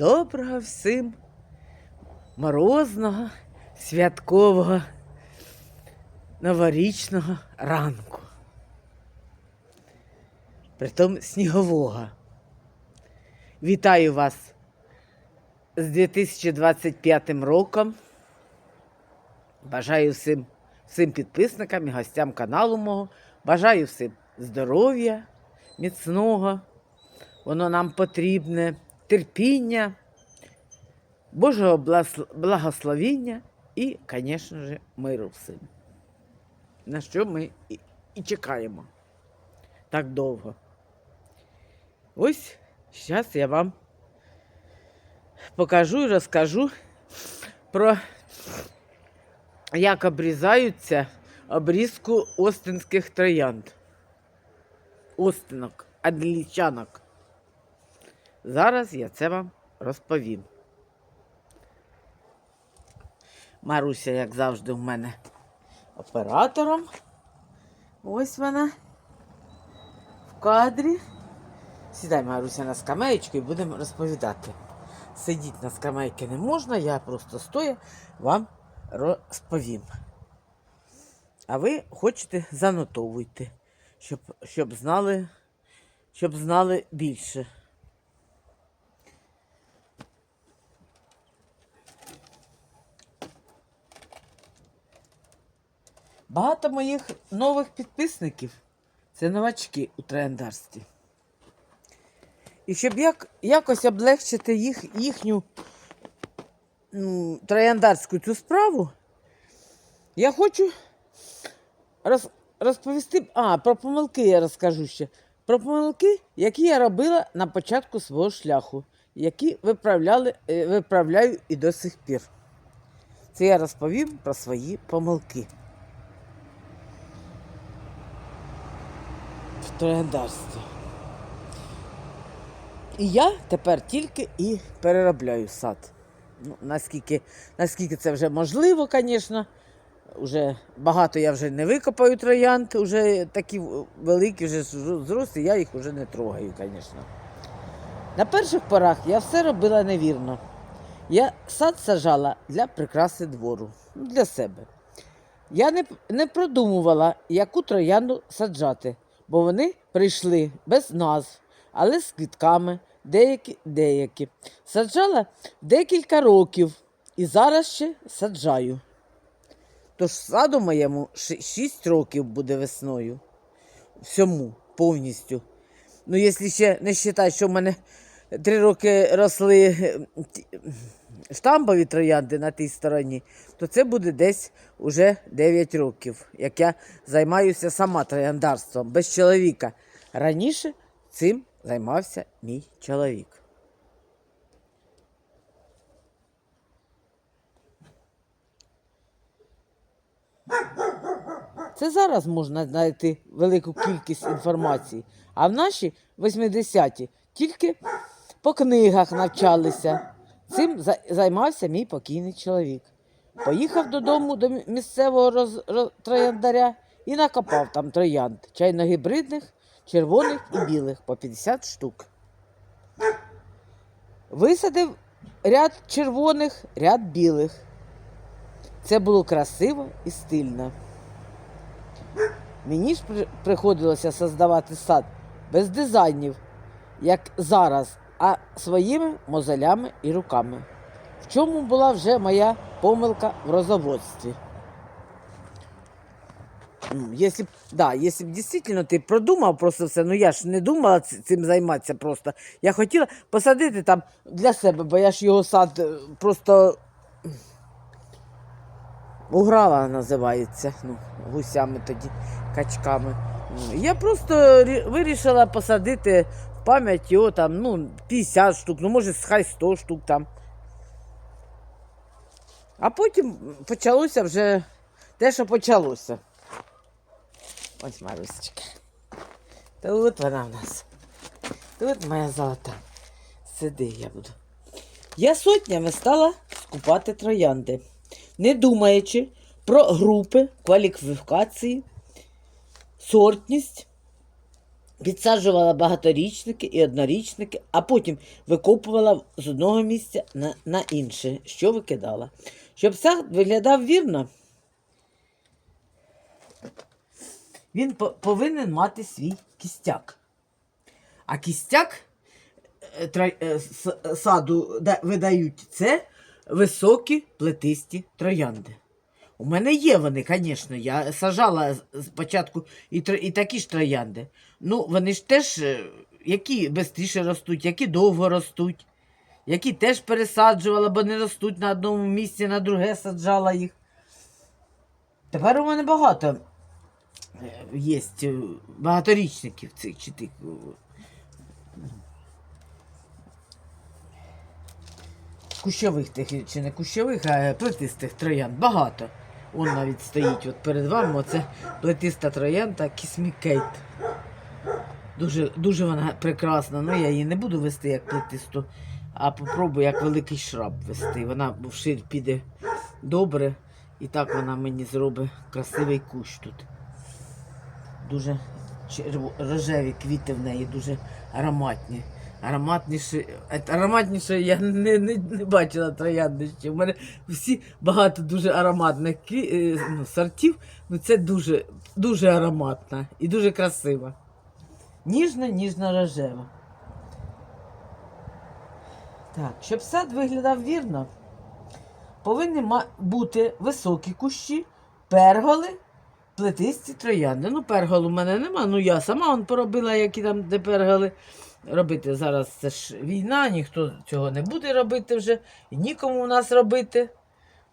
Доброго всім морозного, святкового, новорічного ранку. Притом снігового. Вітаю вас з 2025 роком. Бажаю всім, всім підписникам і гостям каналу мого. Бажаю всім здоров'я, міцного. Воно нам потрібне, терпіння, Божого благос- благословіння і, звісно ж, миру всім. На що ми і, чекаємо так довго. Ось зараз я вам покажу і розкажу про як обрізаються обрізку остинських троянд. Остинок, англічанок. Зараз я це вам розповім. Маруся, як завжди, в мене оператором. Ось вона в кадрі. Сідай, Маруся, на скамеєчку і будемо розповідати. Сидіти на скамейці не можна, я просто стоя вам розповім. А ви хочете занотовуйте, щоб, щоб знали, щоб знали більше. Багато моїх нових підписників це новачки у трояндарстві. І щоб як, якось облегчити їх, їхню ну, трояндарську цю справу, я хочу роз, розповісти. А, про помилки я розкажу ще. Про помилки, які я робила на початку свого шляху, які виправляли, е, виправляю і до сих пір. Це я розповім про свої помилки. В. І я тепер тільки і переробляю сад. Ну, наскільки, наскільки це вже можливо, звісно. Уже багато я вже не викопаю троянд, вже такі великі вже зросли, я їх вже не трогаю, звісно. На перших порах я все робила невірно. Я сад сажала для прикраси двору, для себе. Я не, не продумувала, яку троянду саджати, бо вони прийшли без назв, але з квітками, деякі, деякі. Саджала декілька років і зараз ще саджаю. Тож саду моєму 6 років буде весною. Всьому повністю. Ну, якщо ще не вважати, що в мене 3 роки росли е, штамбові троянди на тій стороні, то це буде десь уже 9 років, як я займаюся сама трояндарством без чоловіка. Раніше цим займався мій чоловік. Це зараз можна знайти велику кількість інформації. А в наші 80-ті тільки по книгах навчалися. Цим займався мій покійний чоловік. Поїхав додому до місцевого роз, роз- трояндаря і накопав там троянд чайно-гібридних, червоних і білих по 50 штук. Висадив ряд червоних, ряд білих. Це було красиво і стильно. Мені ж приходилося создавати сад без дизайнів, як зараз, а своїми мозолями і руками. В чому була вже моя помилка в розоводстві. Ну, Якщо б, да, якщо б дійсно ти продумав просто все, ну я ж не думала цим займатися просто. Я хотіла посадити там для себе, бо я ж його сад е, просто Уграла називається, ну, гусями тоді, качками. Ну, Я просто вирішила посадити пам'ять його там, ну, 50 штук, ну, може, хай 100 штук там. А потім почалося вже те, що почалося. Ось Марусечка. Тут вона в нас. Тут моя золота. Сиди, я буду. Я сотнями стала скупати троянди, не думаючи про групи, кваліфікації, сортність підсаджувала багаторічники і однорічники, а потім викопувала з одного місця на, на інше, що викидала. Щоб сад виглядав вірно, він по- повинен мати свій кістяк. А кістяк е, е, с- саду да- видають це високі плетисті троянди. У мене є вони, звісно. Я сажала спочатку і, і такі ж троянди. Ну, вони ж теж, е, які швидше ростуть, які довго ростуть, які теж пересаджувала, бо не ростуть на одному місці, на друге саджала їх. Тепер у мене багато є багаторічників цих чи тих. е, Кущових тих, чи не кущових, а плетистих троянд. Багато. Он навіть стоїть от перед вами. Оце плетиста троянда Кісмі Кейт. Дуже, дуже вона прекрасна. Ну я її не буду вести як плетисту, а попробую як великий шраб вести. Вона вширь піде добре. І так вона мені зробить красивий кущ тут. Дуже рожеві квіти в неї, дуже ароматні. Ароматніше, я не, не, не бачила троянди ще. У мене всі багато дуже ароматних е, ну, сортів. Ну це дуже, дуже ароматна і дуже красива. Ніжна, ніжна рожева. Так, щоб сад виглядав вірно, повинні бути високі кущі, перголи, плетисті троянди. Ну, пергол у мене нема, ну я сама он поробила, які там де перголи робити. Зараз це ж війна, ніхто цього не буде робити вже, і нікому у нас робити.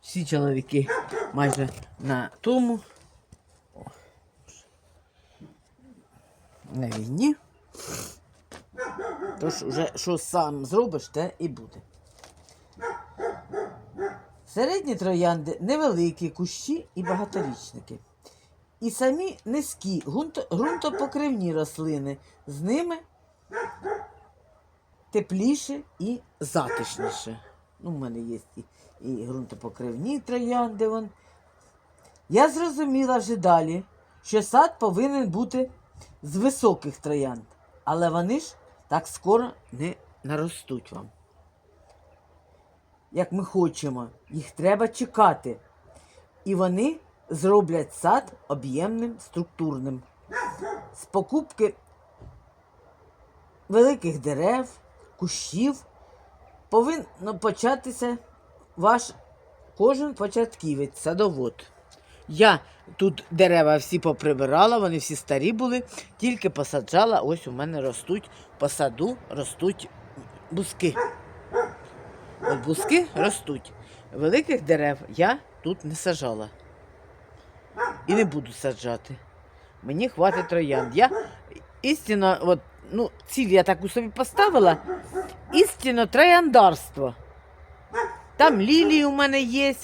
Всі чоловіки майже на тому. На війні. Тож вже що сам зробиш, те і буде. Середні троянди невеликі кущі і багаторічники. І самі низькі ґрунтопокривні рослини. З ними тепліше і затишніше. Ну, в мене є і, і ґрунтопокривні троянди. Вон. Я зрозуміла вже далі, що сад повинен бути з високих троянд, але вони ж так скоро не наростуть вам. Як ми хочемо, їх треба чекати. І вони зроблять сад об'ємним, структурним. З покупки великих дерев, кущів повинно початися ваш кожен початківець, садовод. Я тут дерева всі поприбирала, вони всі старі були, тільки посаджала, ось у мене ростуть по саду ростуть бузки. От бузки ростуть. Великих дерев я тут не сажала. І не буду саджати. Мені хватить троянд. Я істинно, от, ну, ціль я таку собі поставила. Істинно трояндарство. Там лілії у мене є,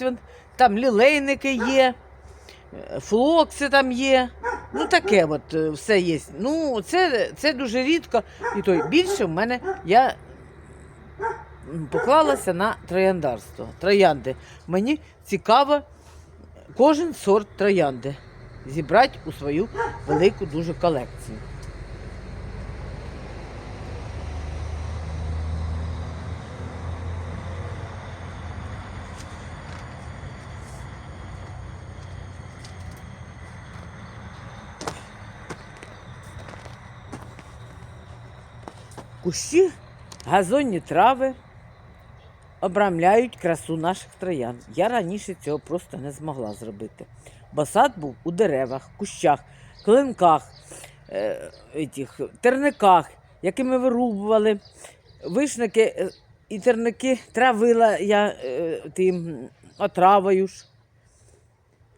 там лілейники є, флокси там є. Ну, таке от е, все є. Ну, це, це дуже рідко. І той більше в мене я поклалася на трояндарство. Троянди. Мені цікаво кожен сорт троянди зібрати у свою велику дуже колекцію. Кущі, газонні трави обрамляють красу наших троян. Я раніше цього просто не змогла зробити. Бо сад був у деревах, кущах, клинках, е, етіх, терниках, які ми вирубували. Вишники е, і терники травила я е, тим отравою ж,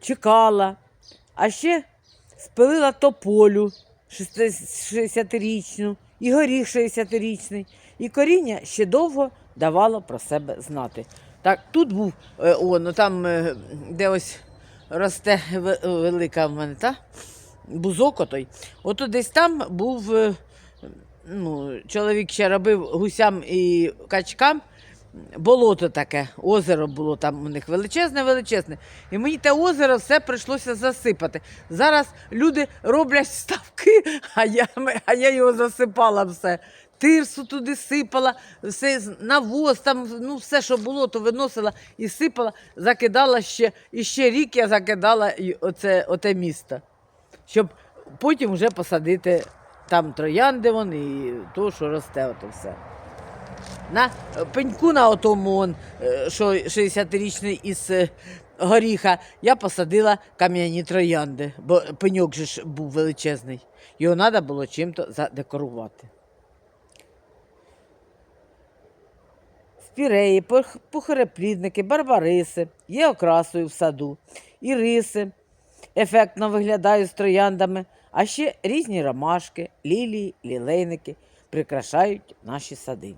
чекала. А ще спилила тополю 60-річну, і горіх 60-річний. І коріння ще довго давало про себе знати. Так, тут був е, о, ну там, е, де ось росте велика в мене та бузок отой. Ото десь там був. е, Ну, чоловік ще робив гусям і качкам болото таке, озеро було там у них величезне, величезне. І мені те озеро все прийшлося засипати. Зараз люди роблять ставки, а я, а я його засипала все. Тирсу туди сипала, все навоз, там ну, все, що було, то виносила і сипала, закидала ще. І ще рік я закидала оце, оте місто. Щоб потім вже посадити там троянди вон і то, що росте, ото все. На е, пеньку на отому, он, е, що 60-річний із е, горіха, я посадила кам'яні троянди, бо пеньок же ж був величезний. Його треба було чим-то задекорувати. Спіреї, пухареплідники, барбариси є окрасою в саду, іриси ефектно виглядають з трояндами, а ще різні ромашки, лілії, лілейники прикрашають наші сади.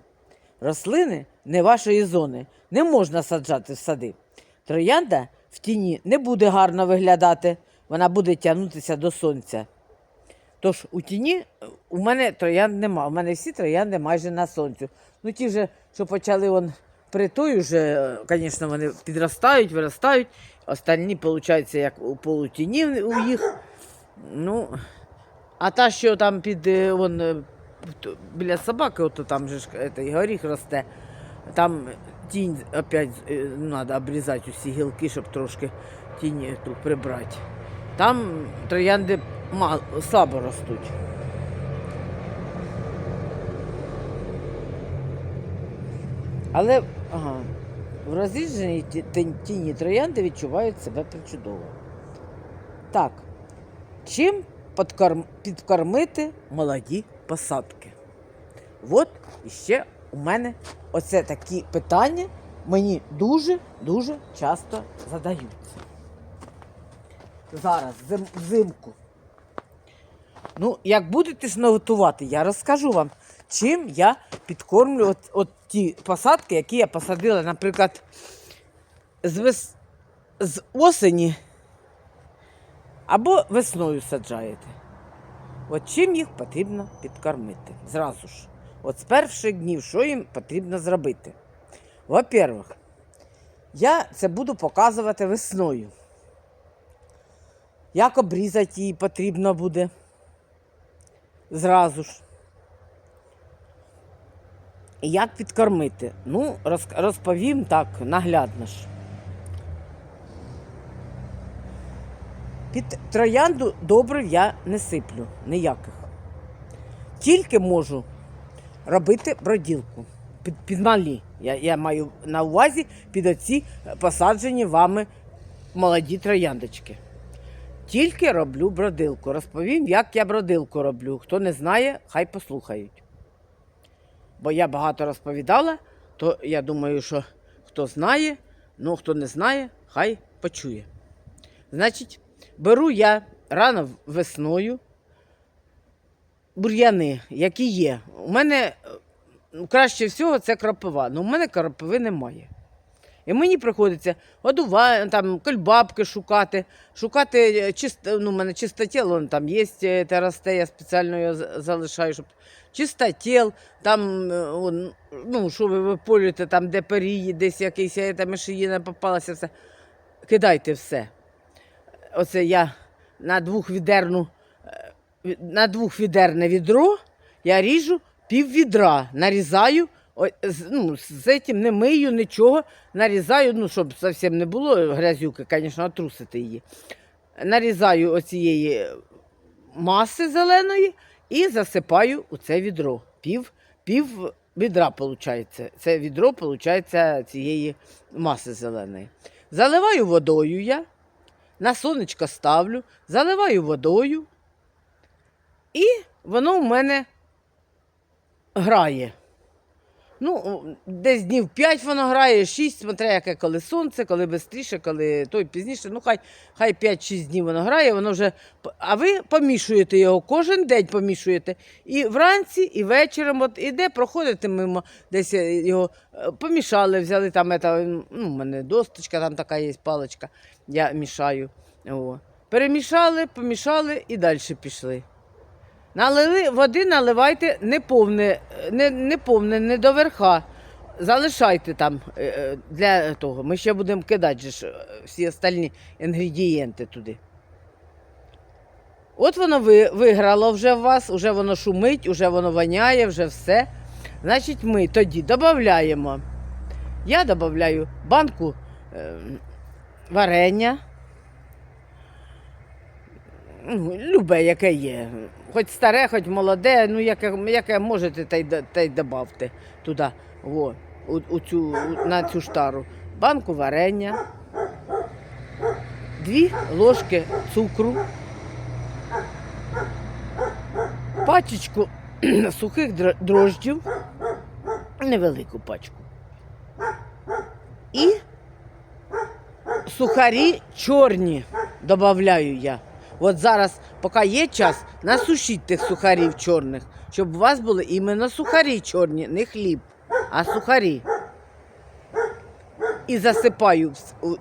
Рослини не вашої зони не можна саджати в сади. Троянда в тіні не буде гарно виглядати, вона буде тягнутися до сонця. Тож у тіні у мене троянд нема. У мене всі троянди майже на сонцю. Ну ті вже, що почали при той, вже, звісно, вони підростають, виростають. Остальні, виходить, як у полутіні у їх. Ну, а та, що там під е, вон, е, біля собаки, ото там же ж е, горіх росте, там тінь опять треба обрізати усі гілки, щоб трошки тінь ту прибрати. Там троянди мало, слабо ростуть. Але ага, в розрідженій тіні троянди відчувають себе причудово. Так, чим підкормити молоді посадки? От іще у мене оце такі питання мені дуже-дуже часто задаються. Зараз, зим, взимку. Ну, як будете готувати, я розкажу вам, чим я підкормлю от, от ті посадки, які я посадила, наприклад, з, вес... з осені або весною саджаєте. От чим їх потрібно підкормити? Зразу ж. От з перших днів, що їм потрібно зробити? Во-первых, я це буду показувати весною. Як обрізати її потрібно буде зразу ж. І як підкормити? Ну, розповім так наглядно ж. Під троянду добрив я не сиплю ніяких. Тільки можу робити броділку. Під, під малі. Я, я маю на увазі під оці посаджені вами молоді трояндочки. Тільки роблю бродилку. Розповім, як я бродилку роблю. Хто не знає, хай послухають. Бо я багато розповідала, то я думаю, що хто знає, ну хто не знає, хай почує. Значить, беру я рано весною бур'яни, які є. У мене ну, краще всього це кропива. але у мене кропиви немає. І мені приходиться годува, там, кольбабки шукати, шукати е, чисто, ну, у мене чистотіл, там є е, те росте, я спеціально його залишаю, щоб чистотіл, там, е, ну, що ви виполюєте, там, де перії, десь якийсь е, там мишіїна попалася, все. Кидайте все. Оце я на двохвідерну, е, на двохвідерне відро я ріжу пів відра, нарізаю, ну, з цим не мию нічого, нарізаю, ну, щоб зовсім не було грязюки, звісно, отрусити її. Нарізаю оцієї маси зеленої і засипаю у це відро. Пів, пів відра, виходить. Це відро, виходить, цієї маси зеленої. Заливаю водою я, на сонечко ставлю, заливаю водою, і воно в мене грає. Ну, десь днів 5 воно грає, 6, смотря яке коли сонце, коли швидше, коли той пізніше. Ну, хай, хай 5-6 днів воно грає, воно вже. А ви помішуєте його, кожен день помішуєте. І вранці, і вечором, от іде, проходите мимо, десь е, його е, помішали, взяли там, ета, ну, у мене досточка, там така є паличка, я мішаю. О. Перемішали, помішали і далі пішли. Налили води, наливайте не повне, не, не повне, не до верха. залишайте там е, е, для того. Ми ще будемо кидати же ж, е, всі остальні інгредієнти туди. От воно ви, виграло вже в вас, вже воно шумить, вже воно воняє, вже все. Значить, ми тоді додаємо. Я додаю банку варення. Ну, Любе, яке є. Хоч старе, хоч молоде, ну яке, яке можете, та й, та й добавте туди, во, у, у цю, на цю штару. Банку варення, дві ложки цукру, пачечку сухих дро- дрожджів, невелику пачку. І сухарі чорні додаю я. От зараз, поки є час, насушіть тих сухарів чорних, щоб у вас були іменно сухарі чорні, не хліб, а сухарі. І засипаю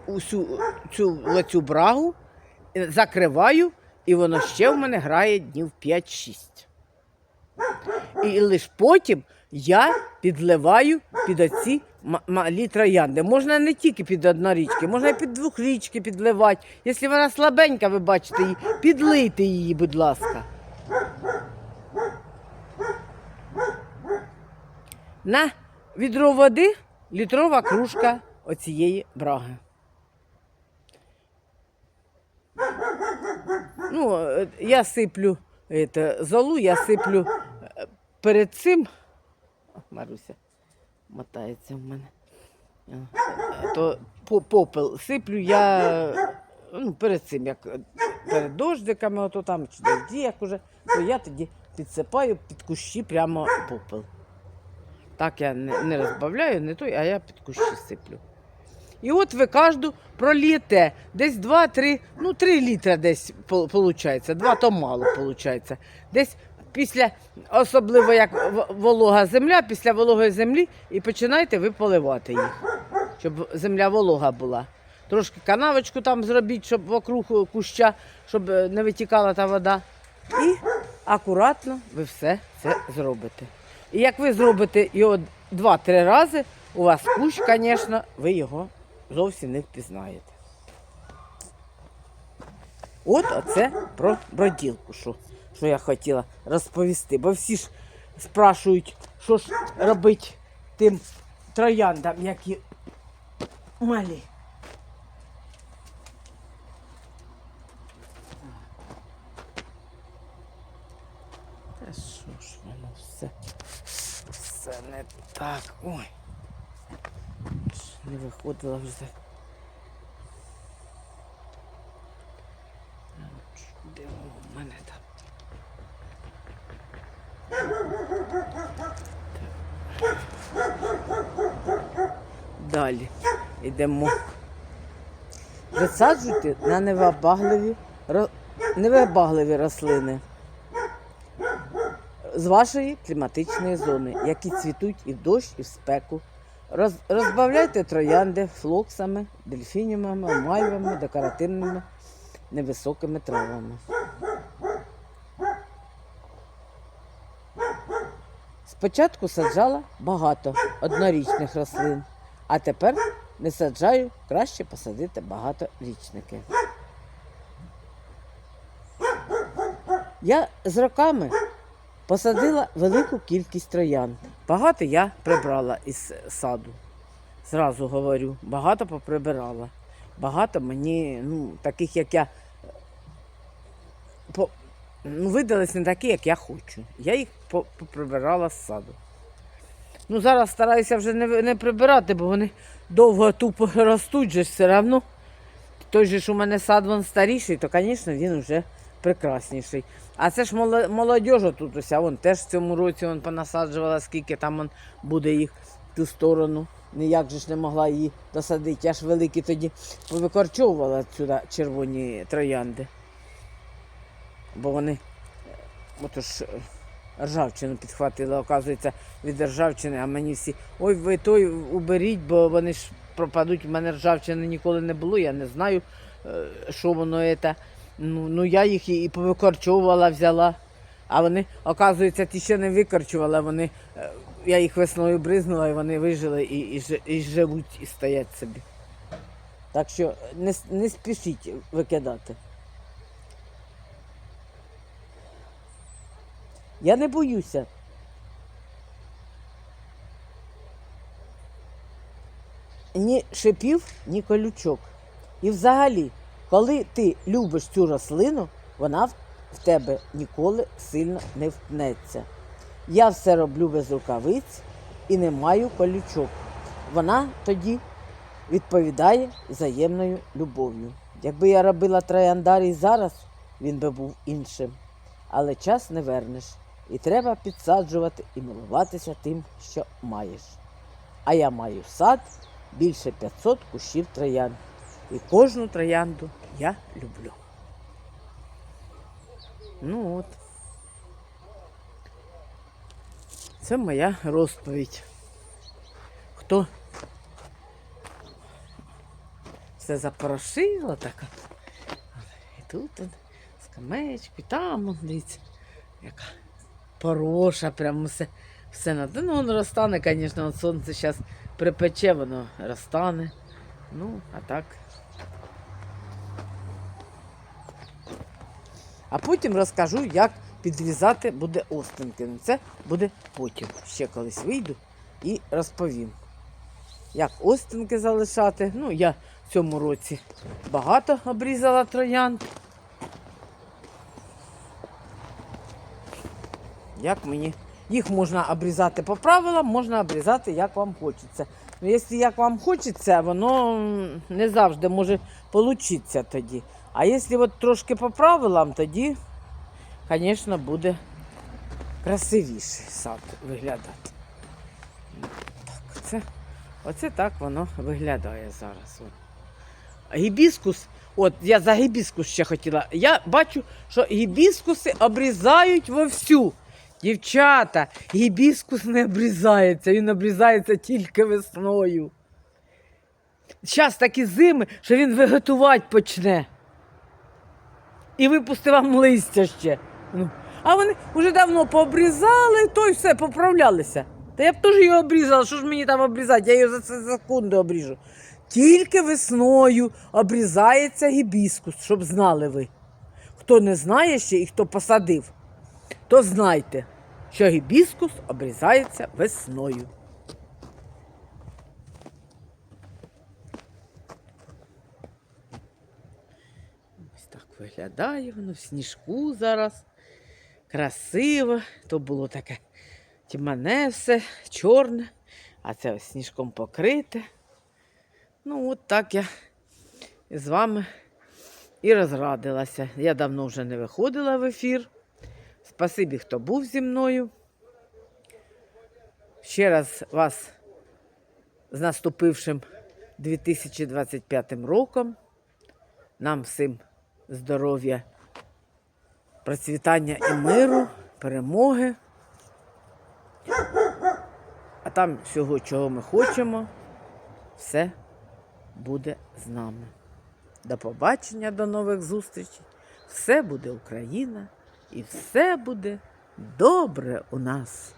усю цю, оцю брагу, закриваю, і воно ще в мене грає днів 5-6. І лише потім я підливаю під оці малі троянди. Можна не тільки під однорічки, можна і під двохрічки підливати. Якщо вона слабенька, ви бачите її, підлийте її, будь ласка. На відро води літрова кружка оцієї браги. Ну, е, я сиплю это, золу, я сиплю е, перед цим. Маруся мотається в мене. Е, То попел сиплю я ну, перед цим, як перед дождиками, ото там чи дожді, як уже, то я тоді підсипаю під кущі прямо попел. Так я не, не розбавляю, не той, а я під кущі сиплю. І от ви кожну пролієте десь 2-3, ну 3 літра десь виходить. 2 то мало виходить. Десь після, особливо як волога земля, після вологої землі, і починайте ви поливати їх, щоб земля волога була. Трошки канавочку там зробіть, щоб вокруг куща, щоб е, не витікала та вода. І акуратно ви все це зробите. І як ви зробите його 2-3 рази, у вас кущ, звісно, ви його зовсім не впізнаєте. От оце про броділку, що я хотіла розповісти. Бо всі ж спрашують, що ж робити тим трояндам, які малі. Та що ж воно все, все не так. Ой. Не виходила вже. так. Де воно в мене там? Далі йдемо. Висаджуйте на невибагливі, невибагливі рослини з вашої кліматичної зони, які цвітуть і в дощ, і в спеку. Роз, розбавляйте троянди флоксами, дельфініумами, мальвами, декоративними невисокими травами. Спочатку саджала багато однорічних рослин, а тепер не саджаю, краще посадити багаторічники. Я з роками посадила велику кількість троянд. Багато я прибрала із саду. Зразу говорю, багато поприбирала. Багато мені, ну, таких, як я, по, ну, видались не такі, як я хочу. Я їх поприбирала з саду. Ну, зараз стараюся вже не, не прибирати, бо вони довго тупо ростуть же все одно. Той же ж у мене сад вон старіший, то, звісно, він вже прекрасніший. А це ж моло- молодіжа тут уся, вон теж в цьому році вон понасаджувала, скільки там вон буде їх в ту сторону. Ніяк же ж не могла її досадити. Я ж великі тоді повикорчовувала сюди червоні троянди. Бо вони е, отож ржавчину підхватили, оказується, від ржавчини, а мені всі, ой, ви той уберіть, бо вони ж пропадуть. У мене ржавчини ніколи не було, я не знаю, е, що воно це. Ну, ну я їх і і повикорчовувала, взяла. А вони, оказується, ті ще не викорчували, вони, е, я їх весною бризнула, і вони вижили і, і, і живуть, і стоять собі. Так що не, не спішіть викидати. Я не боюся. Ні шипів, ні колючок. І взагалі, коли ти любиш цю рослину, вона в тебе ніколи сильно не впнеться. Я все роблю без рукавиць і не маю колючок. Вона тоді відповідає взаємною любов'ю. Якби я робила трояндарій зараз, він би був іншим. Але час не вернеш. І треба підсаджувати і милуватися тим, що маєш. А я маю сад більше 500 кущів троянд. І кожну троянду я люблю. Ну от. Це моя розповідь. Хто все запорошило така. І тут он, скамеечки, там, он, дивіться, яка пороша, прямо все, все на. Ну, воно розтане, звісно, от сонце зараз припече, воно розтане. Ну, а так. А потім розкажу, як підрізати буде остинки. Ну, Це буде потім. Ще колись вийду і розповім. Як остинки залишати. Ну, я в цьому році багато обрізала троянд. Як мені. Їх можна обрізати по правилам, можна обрізати, як вам хочеться. Ну, якщо як вам хочеться, воно не завжди може получитися тоді. А якщо от трошки по правилам, тоді, звісно, буде красивіший сад виглядати. Так, це, оце так воно виглядає зараз. Гібіскус, от я за гібіскус ще хотіла. Я бачу, що гібіскуси обрізають вовсю. Дівчата, гібіскус не обрізається, він обрізається тільки весною. Зараз такі зими, що він вегетувати почне. І випусти вам листя ще. Ну. А вони вже давно пообрізали, то й все, поправлялися. Та я б теж його обрізала, що ж мені там обрізати? Я його за це секунду обріжу. Тільки весною обрізається гібіскус, щоб знали ви. Хто не знає ще і хто посадив, то знайте, що гібіскус обрізається весною. Ось так виглядає воно в сніжку зараз. Красиво. То було таке тьмане все, чорне, а це ось сніжком покрите. Ну, от так я з вами і розрадилася. Я давно вже не виходила в ефір. Спасибі, хто був зі мною. Ще раз вас з наступившим 2025 роком. Нам всім здоров'я, процвітання і миру, перемоги. А там всього, чого ми хочемо, все буде з нами. До побачення, до нових зустрічей. Все буде Україна і все буде добре у нас.